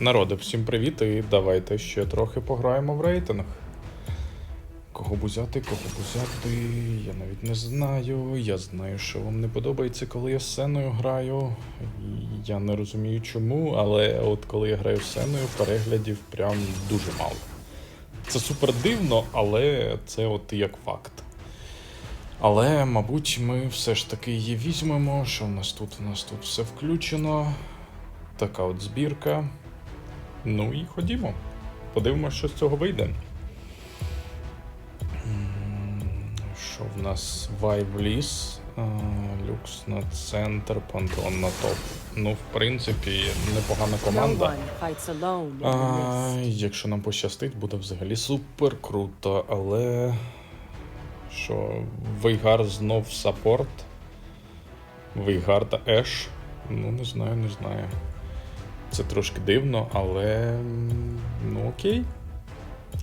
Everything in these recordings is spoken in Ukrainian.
Народи, всім привіт і давайте ще трохи пограємо в рейтинг. Кого б взяти, кого б взяти, я навіть не знаю. Я знаю, що вам не подобається, коли я сценою граю. Я не розумію чому, але от коли я граю сценою, переглядів прям дуже мало. Це супер дивно, але це от як факт. Але, мабуть, ми все ж таки її візьмемо. Що в нас тут? У нас тут все включено. Така от збірка. Ну і ходімо. Подивимося, що з цього вийде. Що в нас? Vive ліс, люкс на центр, пантеон на топ. Ну, в принципі, непогана команда. А, якщо нам пощастить, буде взагалі супер круто, але. Що, Вейгар знов саппорт. Вейгар та Еш. Ну, не знаю, не знаю. Це трошки дивно, але. Ну окей.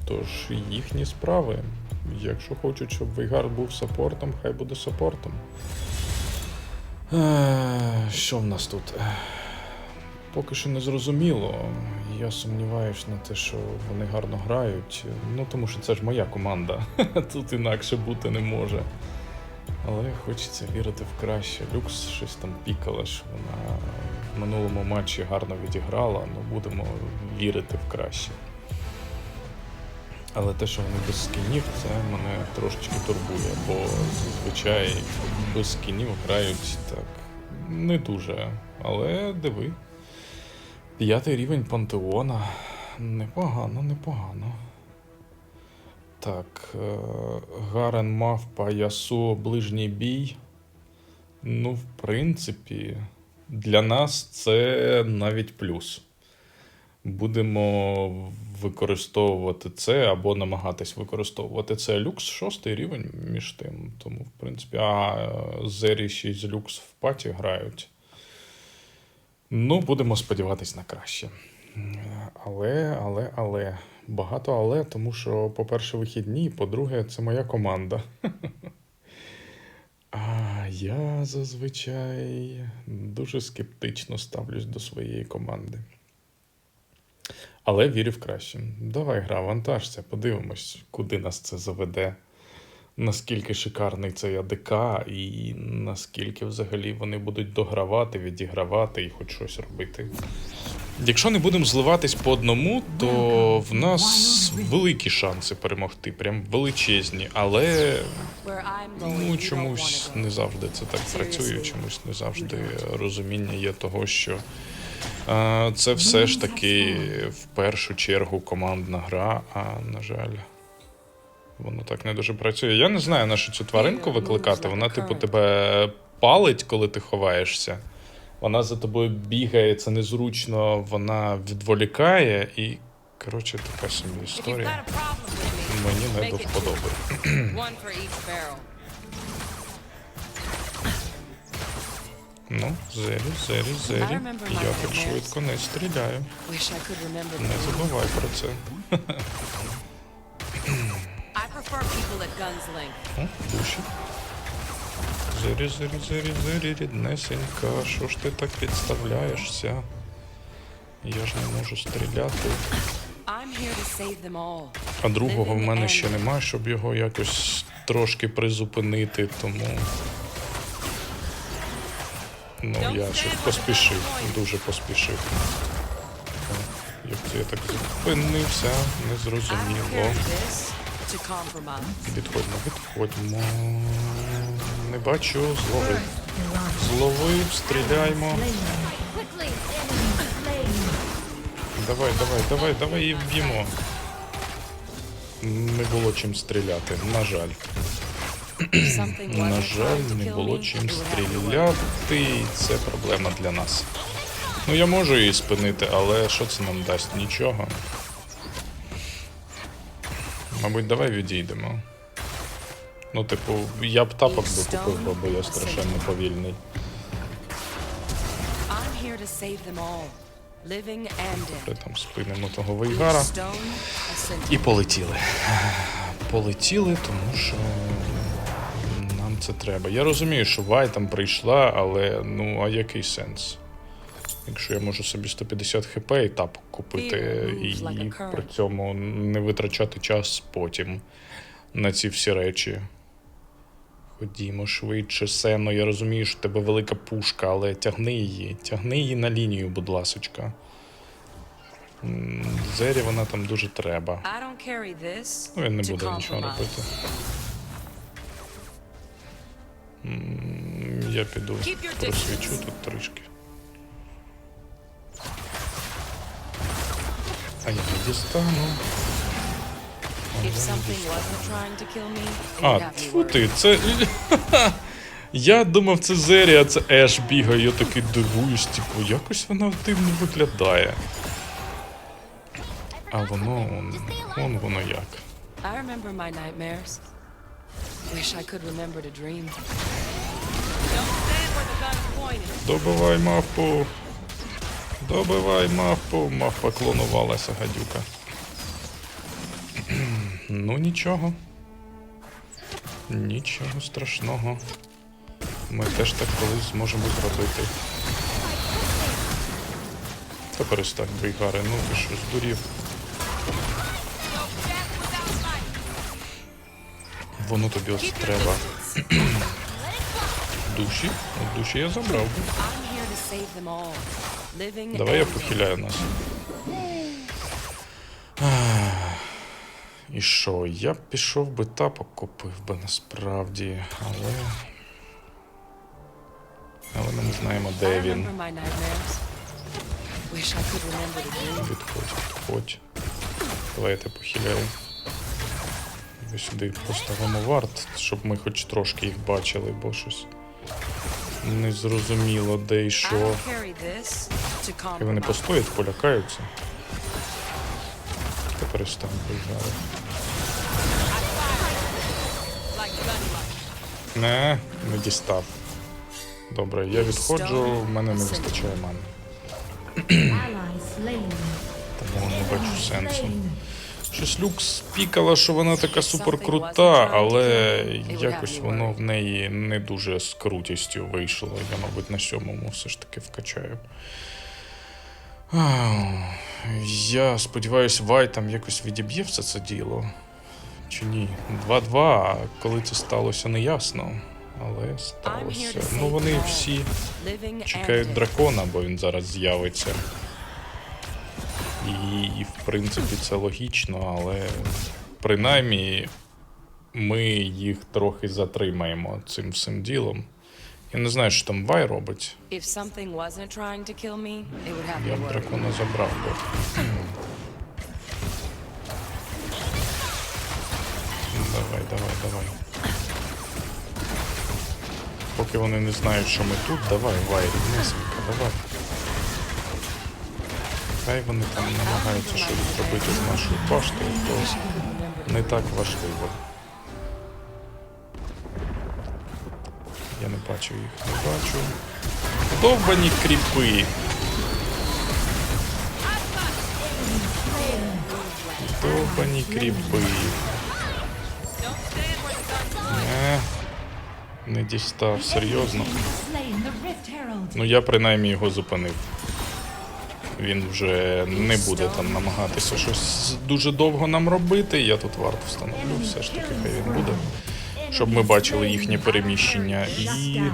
Тож їхні справи. Якщо хочуть, щоб Вейгар був саппортом, хай буде саппортом. Е, Що в нас тут? Е, Поки що не зрозуміло. Я сумніваюсь на те, що вони гарно грають. Ну тому що це ж моя команда. Тут інакше бути не може. Але хочеться вірити в краще. Люкс щось там пікала, що вона в минулому матчі гарно відіграла, ну будемо вірити в краще. Але те, що вони без скінів, це мене трошечки турбує, бо зазвичай без скінів грають так не дуже. Але диви. П'ятий рівень пантеона. Непогано, непогано. Так. е, Гарен Мавпа, Ясо, ближній бій. Ну, в принципі, для нас це навіть плюс. Будемо використовувати це або намагатись використовувати це. Люкс шостий рівень між тим. Тому, в принципі, а е, Зері 6 люкс в паті грають. Ну, будемо сподіватись на краще. Але, але, але. Багато але, тому що, по-перше, вихідні, по-друге, це моя команда. А я зазвичай дуже скептично ставлюсь до своєї команди. Але вірю в краще. Давай гра, вантажся, подивимось, куди нас це заведе. Наскільки шикарний цей АДК, і наскільки взагалі вони будуть догравати, відігравати і хоч щось робити. Якщо не будемо зливатись по одному, то в нас великі шанси перемогти, прям величезні, але ну чомусь не завжди це так працює, чомусь не завжди розуміння є того, що е, це все ж таки в першу чергу командна гра, а на жаль. Воно так не дуже працює. Я не знаю, на що цю тваринку викликати. Вона, типу, тебе палить, коли ти ховаєшся. Вона за тобою бігає, це незручно, вона відволікає і. Коротше, така собі історія. Мені не до вподоби. barrel. Ну, зері, зері, зері. Я так швидко не стріляю. Не забувай про це. Prefer people at guns length. О, душі. Зері, зері, зері, зері, ріднесенька. Що ж ти так підставляєшся? Я ж не можу стріляти. I'm here to save them all. А другого в мене ще немає, щоб його якось трошки призупинити, тому. Ну, я ще поспішив, дуже поспішив. Як це я так зупинився, незрозуміло. Відходимо, відходимо. Не бачу, зловив. Зловив, стріляймо. Давай, давай, давай, давай і вб'ємо. Не було чим стріляти, на жаль. На жаль, не було чим стріляти, і це проблема для нас. Ну, я можу її спинити, але що це нам дасть? Нічого. Мабуть, давай відійдемо. Ну, типу, я б тапок би купив, бо я страшенно повільний. Dead. там спинимо того вейгара. І полетіли. Полетіли, тому що нам це треба. Я розумію, що Вай там прийшла, але ну а який сенс? Якщо я можу собі 150 хп і тапок купити, і при цьому не витрачати час потім на ці всі речі. Ходімо швидше, Сено, я розумію, що в тебе велика пушка, але тягни її. Тягни її на лінію, будь ласочка. Зері вона там дуже треба. Ну, він не буде нічого робити. Я піду просвічу тут трішки. А я не дістану. А, тьфу ти, це. Я думав, це Зері, а це Еш бігає, я такий дивуюсь, типу, якось вона дивно виглядає. А воно, он, он воно як. I remember my nightmares. Wish I could remember to dream. Don't stand where the gun's pointed. Добивай мавпу. Добивай мавпу. Мавпа клонувалася, гадюка. ну нічого. Нічого страшного. Ми теж так колись зможемо зробити. Та перестань, Бейгаре, ну ти що, здурів. Воно тобі ось треба. Душі? От Душі я забрав. би. Давай я похиляю нас. І що? Я б пішов би тапок купив би насправді, але. Але ми не знаємо, де він. Відходь, відходь. Давай я тебе похиляю. Ви сюди поставимо варт, щоб ми хоч трошки їх бачили, бо щось не зрозуміло, де і що. І вони постоять, полякаються. Та перестань виглядати. Не, не дістав. Добре, я відходжу, в мене не вистачає мани. Тому не бачу сенсу. Щось люкс пікала, що вона така супер крута, але якось воно в неї не дуже з крутістю вийшло. Я, мабуть, на сьомому все ж таки вкачаю. Я сподіваюся, Вай там якось відіб'є все це діло. Чи ні? 2-2, а коли це сталося, не ясно. Але сталося. Ну вони всі чекають дракона, бо він зараз з'явиться. І, і в принципі це логічно, але принаймні ми їх трохи затримаємо цим всім ділом. Я не знаю, що там Вай робить. Я б дракона забрав би. Давай, давай, давай. Поки вони не знають, що ми тут, давай, Вай, рівнесенько, давай. Хай вони там намагаються щось зробити з нашою баштою, то не так важливо. Я не бачу їх, не бачу. Довбані кріпи. Довбані кріпи. Не, не дістав, серйозно. Ну я принаймні його зупинив. Він вже не буде там намагатися щось дуже довго нам робити. Я тут варто встановлю, все ж таки хай він буде. Щоб ми бачили їхнє переміщення. І я,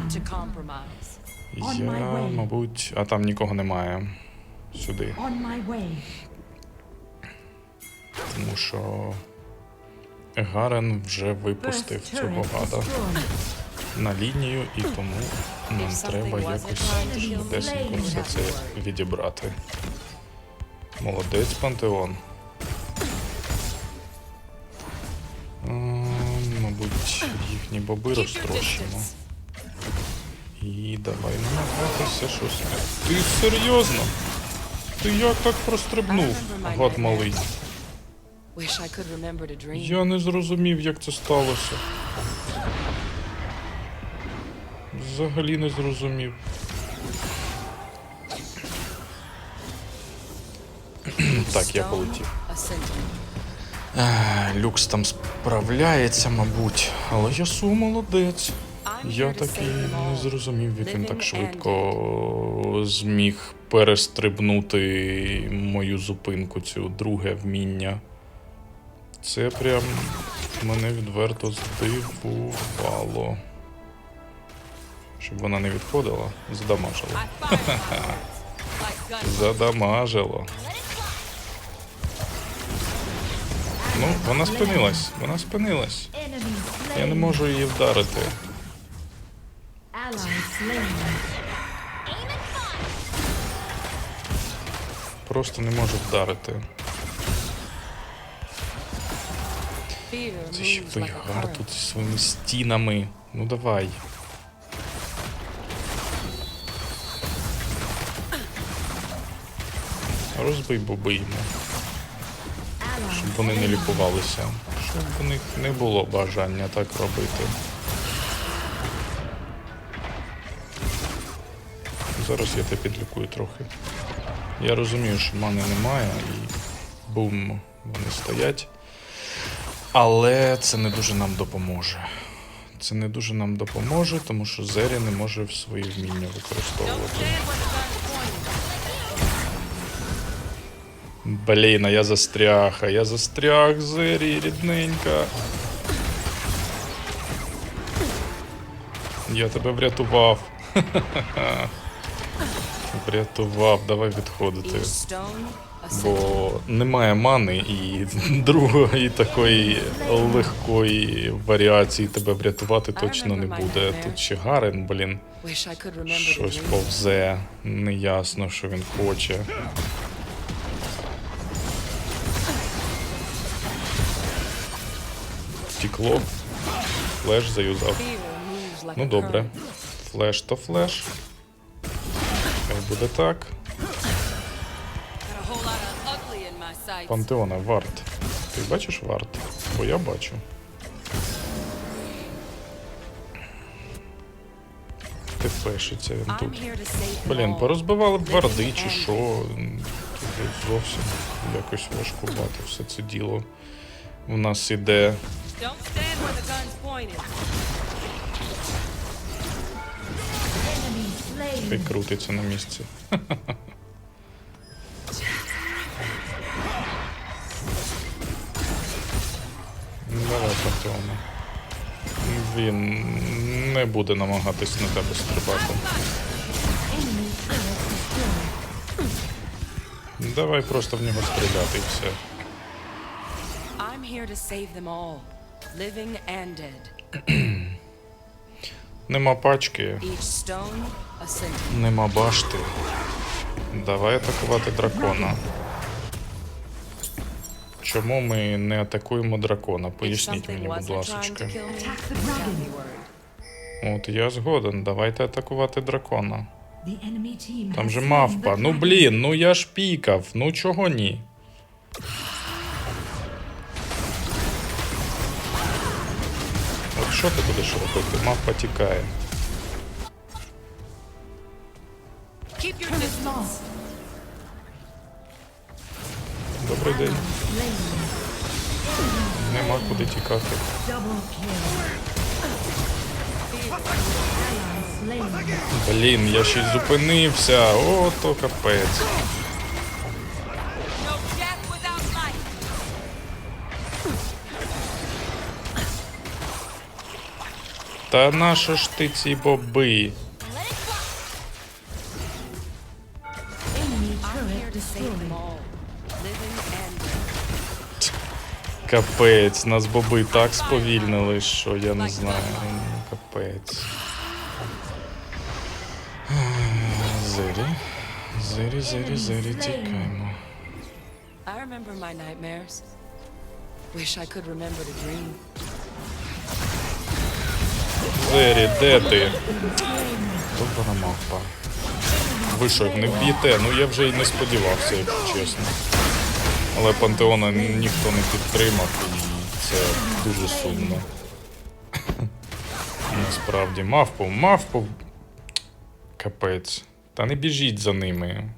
мабуть, а там нікого немає. Сюди. Тому що Гарен вже випустив цього гада. На лінію, і тому нам треба якось швидесенько все це відібрати. Молодець, Пантеон. Мабуть, їхні боби розтрощимо. І давай намагатися щось. Ти серйозно? Ти як так прострибнув, гад малий? Я не зрозумів, як це сталося. Взагалі не зрозумів. так, я полетів. Е, Люкс там справляється, мабуть, але Ясу молодець. Я так і не зрозумів, як він так швидко зміг перестрибнути мою зупинку, цю друге вміння. Це прям мене відверто здивувало. Щоб вона не відходила, задамажило. Задамажило. Ну, вона спинилась, вона спинилась. Я не можу її вдарити. Просто не можу вдарити. Це ще той гар тут зі своїми стінами. Ну давай. Розбий боби йому, щоб вони не лікувалися. Щоб у них не було бажання так робити. Зараз я тебе підлікую трохи. Я розумію, що мани немає і бум, вони стоять. Але це не дуже нам допоможе. Це не дуже нам допоможе, тому що Зері не може в свої вміння використовувати. Блін, а я застряг, а я застряг, Зері, рідненька. Я тебе врятував. Врятував, давай відходити. Бо немає мани і другої такої легкої варіації тебе врятувати точно не буде. Тут ще Гарен, блін, щось повзе. Неясно, що він хоче. Втікло. Флеш заюзав. Ну добре. Флеш то флеш. Хай буде так. Пантеона, варт. Ти бачиш варт? Бо я бачу. Ти флешиться він тут. Блін, порозбивали б варди чи що. Зовсім якось важкувати все це діло. У нас іде. Don't stand where the gun's pointed. Enemy slain. На місці. Ну, Давай, Пантеона. Він не буде намагатись на тебе стрибати. Давай просто в нього стріляти і все. I'm here to save them all. Living and dead. Нема пачки, нема башти. Давай атакувати дракона. Чому ми не атакуємо дракона? Поясніть мені, будь ласка. От я згоден, давайте атакувати дракона. Там же мавпа. Ну блін, ну я ж пікав. Ну чого ні? Що ти будеш робити? Мавпа тікає. Добрий день. Нема куди тікати. Блін, я ще й зупинився. О, то капець. Та нащо ж ти ці боби? Капець, нас боби так сповільнили, що я не знаю. Ну, Капець. Зері. Зері, зері, зері, тікаємо. I remember my nightmares. Wish I could remember to dream. Зері, де ти? Добра мавпа. Ви що, не б'єте? Ну я вже й не сподівався, якщо чесно. Але пантеона ніхто не підтримав, і це дуже сумно. Насправді, мавпу, мавпу. Капець. Та не біжіть за ними.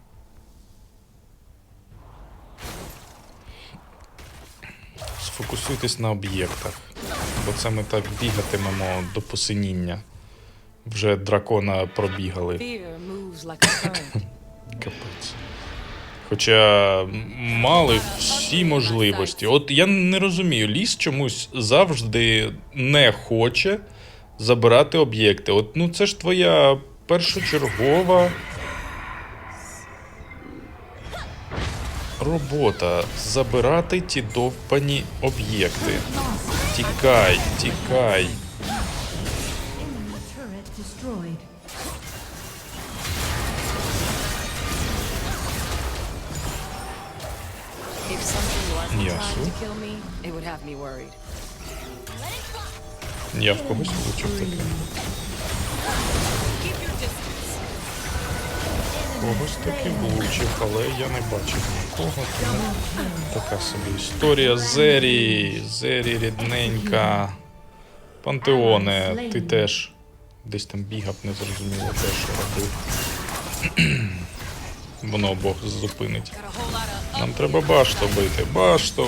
Сфокусуйтесь на об'єктах, бо це ми так бігатимемо до посиніння. вже дракона пробігали. Капець. Хоча мали всі можливості. От я не розумію, ліс чомусь завжди не хоче забирати об'єкти. От ну це ж твоя першочергова робота забирати ті довбані об'єкти. Тікай, тікай. Я в когось влучив таке. Когось таки влучив, але я не бачив нікого. Тому така собі історія. Зері, Зері рідненька. Пантеоне, ти теж десь там бігав, не зрозуміло те, що робив. Воно обох зупинить. Нам треба башту бити. Башту!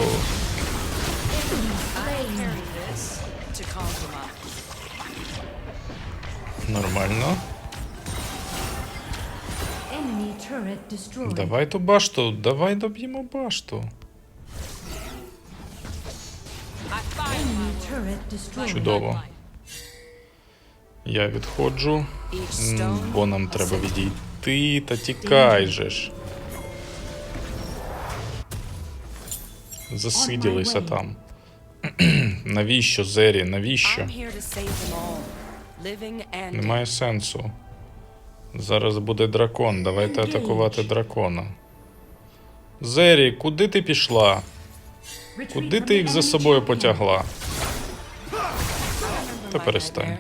Нормально. Enemy turret destroyed. Давай ту башту, давай доб'ємо башту. Чудово. Я відходжу. Бо нам треба відійти, та тікай же ж. Засиділися там. Навіщо, Зері, навіщо? Немає сенсу. Зараз буде дракон. Давайте атакувати дракона. Зері, куди ти пішла? Куди ти їх за собою потягла? Та перестань.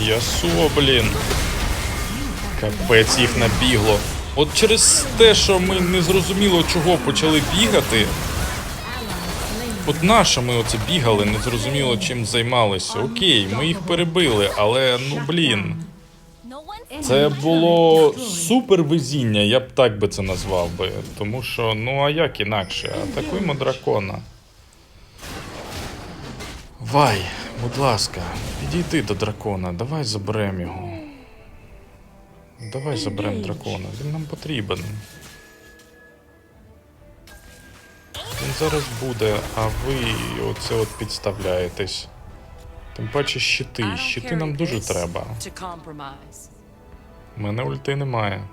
Ясо, блін. Капець їх набігло. От через те, що ми не зрозуміло чого почали бігати. От наша ми оце бігали, не зрозуміло чим займалися. Окей, ми їх перебили, але ну блін. Це було супер везіння, я б так би це назвав би. Тому що, ну а як інакше? Атакуємо дракона. Вай, будь ласка, підійди до дракона, давай заберемо його. Давай заберемо дракона, він нам потрібен. Зараз буде, а ви оце от підставляєтесь. Тим паче щити. Щити нам дуже треба. У мене ульти немає.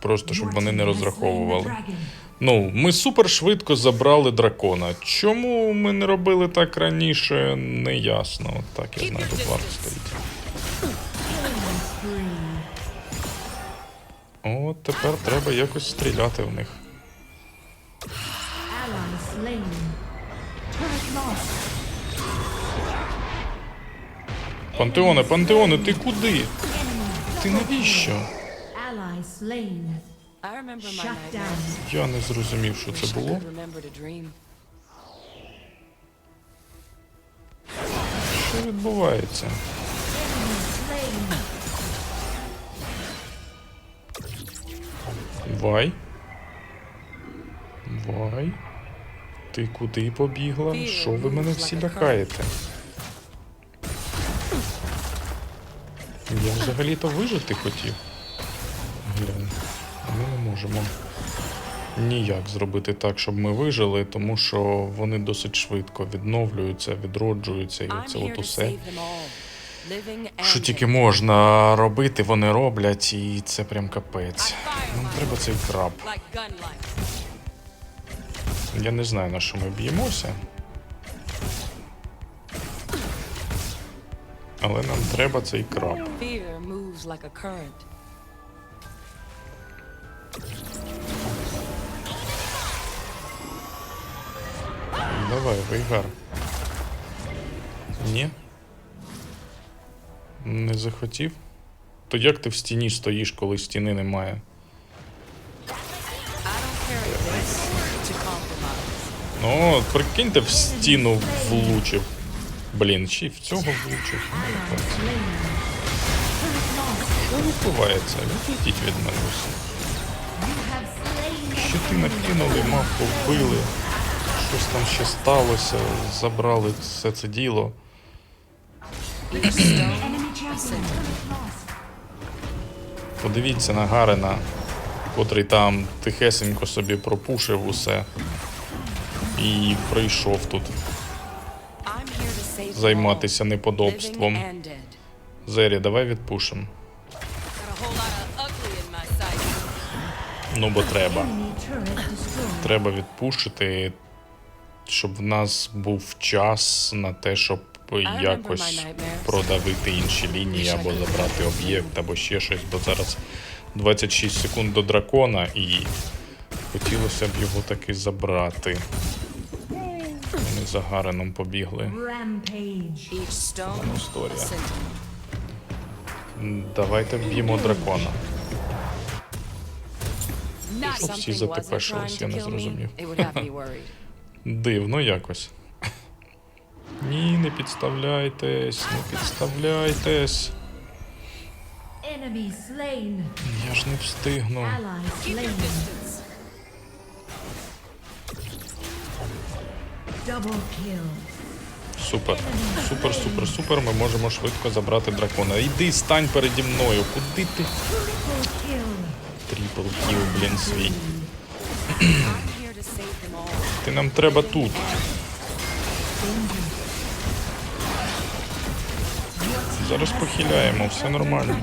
Просто щоб вони не розраховували. Ну, ми супер швидко забрали дракона. Чому ми не робили так раніше, не ясно. От Так, я знаю, тут варто стоїть. От тепер треба якось стріляти в них. Ally slain. Turret lost. Пантеоне, пантеоне, ти куди? Ти навіщо? Ally slain. Shut down. Я не зрозумів, що це було. Що відбувається? Вай. Вай. Ти куди побігла? Що ви мене всі лякаєте? Я взагалі-то вижити хотів. Глянь, ми не можемо ніяк зробити так, щоб ми вижили, тому що вони досить швидко відновлюються, відроджуються, і це от усе. Що тільки можна робити, вони роблять, і це прям капець. Нам треба цей краб. Я не знаю, на що ми б'ємося. Але нам треба цей краб. Давай, Вейгар. Ні? Не захотів? То як ти в стіні стоїш, коли стіни немає? Ну, прикиньте, в стіну влучив. Блін, чи в цього влучив. Lost. Що відбувається? Відійдіть від мене have щити накинули, мавку вбили. Щось там ще сталося, забрали все це діло. Подивіться на Гарена, котрий там тихесенько собі пропушив усе. І прийшов тут займатися неподобством. Зері, давай відпушимо. Ну бо треба. Треба відпушити, щоб в нас був час на те, щоб якось продавити інші лінії або забрати об'єкт, або ще щось, бо зараз 26 секунд до дракона і хотілося б його таки забрати. За Гареном побігли. Історія. Давайте вб'ємо дракона. Щоб всі затепешились, я не зрозумів. Дивно якось. Ні, не підставляйтесь, не підставляйтесь. Я ж не встигну. Супер. Супер, супер, супер. Ми можемо швидко забрати дракона. Іди, стань переді мною. Куди ти? Трипл кіл, блін, свій. Ти нам треба тут. Зараз похиляємо, все нормально.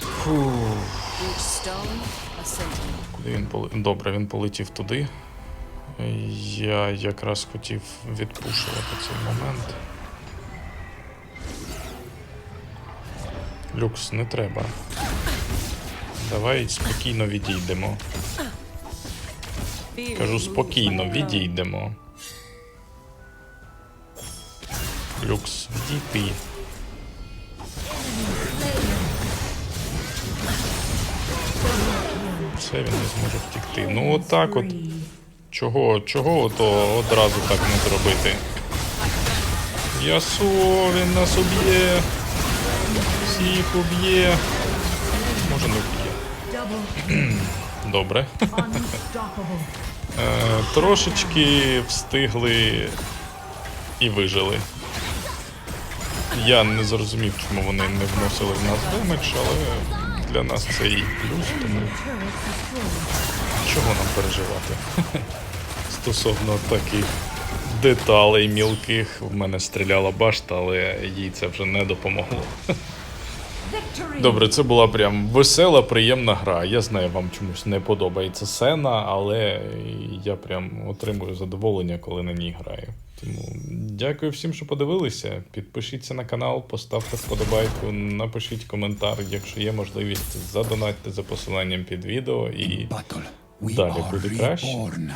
Фу. Each stone a sentinel. Куди він полетів? Добре, він полетів туди. Я якраз хотів відпушувати цей момент. Люкс, не треба. Давай спокійно відійдемо. Кажу спокійно, відійдемо. Люкс, відійди. Все, він не зможе втікти. Ну отак от. Чого, чого то одразу так не зробити? Ясо, він нас уб'є. Всіх уб'є. Може не вб'є. Добре. Е, трошечки встигли і вижили. Я не зрозумів, чому вони не вносили в нас демедж, але для нас це і плюс, тому. Чого нам переживати? Стосовно таких деталей мілких, в мене стріляла башта, але їй це вже не допомогло. Добре, це була прям весела, приємна гра. Я знаю, вам чомусь не подобається сцена, але я прям отримую задоволення, коли на ній граю. Тому дякую всім, що подивилися. Підпишіться на канал, поставте вподобайку, напишіть коментар, якщо є можливість, задонатьте за посиланням під відео і battle, we Далі are буде краще. reborn.